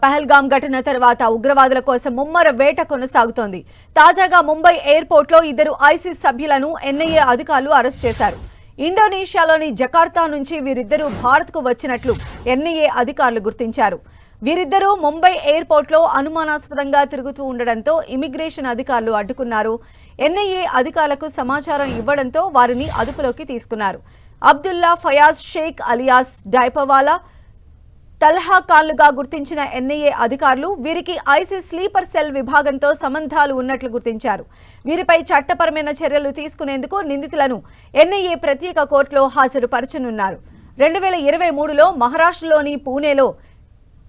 పహల్గామ్ ఘటన తర్వాత ఉగ్రవాదుల కోసం ముమ్మర వేట కొనసాగుతోంది. తాజాగా ముంబై ఎయిర్పోర్ట్లో ఇద్దరు ఐసిస్ సభ్యులను ఎన్ఐఏ అధికారులు అరెస్ట్ చేశారు. ఇండోనేషియాలోని జకార్తా నుంచి వీరిద్దరూ భారత్కు వచ్చినట్లు ఎన్ఐఏ అధికారులు గుర్తించారు. వీరిద్దరూ ముంబై ఎయిర్పోర్ట్లో అనుమానాస్పదంగా తిరుగుతూ ఉండడంతో ఇమిగ్రేషన్ అధికారులు అడ్డుకున్నారు. ఎన్ఐఏ అధికారులకు సమాచారం ఇవ్వడంతో వారిని అదుపులోకి తీసుకున్నారు. అబ్దుల్లా ఫయాజ్ షేక్ అలియాస్ డైపవాలా తల్హా గుర్తించిన ఎన్ఐఏ అధికారులు వీరికి ఐసీ స్లీపర్ సెల్ విభాగంతో సంబంధాలు ఉన్నట్లు గుర్తించారు. వీరిపై చట్టపరమైన చర్యలు తీసుకునేందుకు నిందితులను ఎన్ఐఏ ప్రత్యేక కోర్టులో హాజరుపరచనున్నారు. రెండు వేల ఇరవై మూడులో మహారాష్ట్రలోని పూణేలో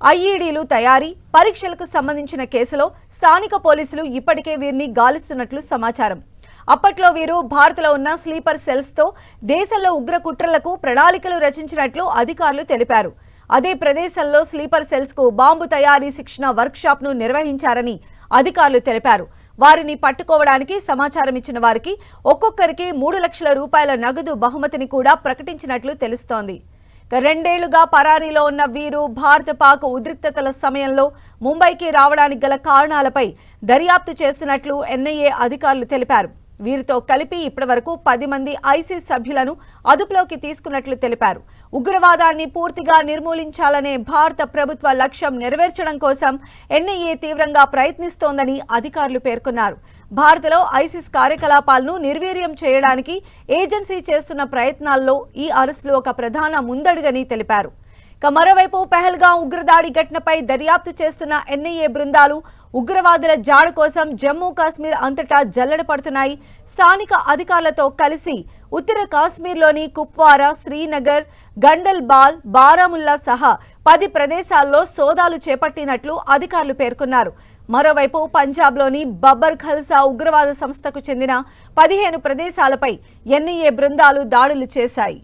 ఐఈడీలు తయారీ పరీక్షలకు సంబంధించిన కేసులో స్థానిక పోలీసులు ఇప్పటికే వీరిని గాలిస్తున్నట్లు సమాచారం. అప్పట్లో వీరు భారత్లో ఉన్న స్లీపర్ సెల్స్తో దేశంలో ఉగ్ర కుట్రలకు ప్రణాళికలు రచించినట్లు అధికారులు తెలిపారు. అదే ప్రదేశంలో స్లీపర్ సెల్స్కు బాంబు తయారీ శిక్షణ వర్క్ షాప్ను నిర్వహించారని అధికారులు తెలిపారు. వారిని పట్టుకోవడానికి సమాచారం ఇచ్చిన వారికి ఒక్కొక్కరికి మూడు లక్షల రూపాయల నగదు బహుమతిని కూడా ప్రకటించినట్లు తెలుస్తోంది. రెండేళ్ళుగా పరారీలో ఉన్న వీరు భారత పాక్ ఉద్రిక్తతల సమయంలో ముంబైకి రావడానికి గల కారణాలపై దర్యాప్తు చేస్తున్నట్లు ఎన్ఐఏ అధికారులు తెలిపారు. వీరితో కలిపి ఇప్పటివరకు పది మంది ఐసీస్ సభ్యులను అదుపులోకి తీసుకున్నట్లు తెలిపారు. ఉగ్రవాదాన్ని పూర్తిగా నిర్మూలించాలనే భారత ప్రభుత్వ లక్ష్యం నెరవేర్చడం కోసం ఎన్ఐఏ తీవ్రంగా ప్రయత్నిస్తోందని అధికారులు పేర్కొన్నారు. భారత్లో ఐసిస్ కార్యకలాపాలను నిర్వీర్యం చేయడానికి ఏజెన్సీ చేస్తున్న ప్రయత్నాల్లో ఈ అరెస్టులు ఒక ప్రధాన ముందడుగని తెలిపారు. ఇక మరోవైపు పెహల్గా ఉగ్రదాడి ఘటనపై దర్యాప్తు చేస్తున్న ఎన్ఐఏ బృందాలు ఉగ్రవాదుల జాడ కోసం జమ్మూ కాశ్మీర్ అంతటా జల్లెడ పడుతున్నాయి. స్థానిక అధికారులతో కలిసి ఉత్తర కాశ్మీర్లోని కుప్వారా శ్రీనగర్ గండల్ బాల్ బారాముల్లా సహా పది ప్రదేశాల్లో సోదాలు చేపట్టినట్లు అధికారులు పేర్కొన్నారు. మరోవైపు పంజాబ్లోని బబ్బర్ ఖల్సా ఉగ్రవాద సంస్థకు చెందిన పదిహేను ప్రదేశాలపై ఎన్ఐఏ బృందాలు దాడులు చేశాయి.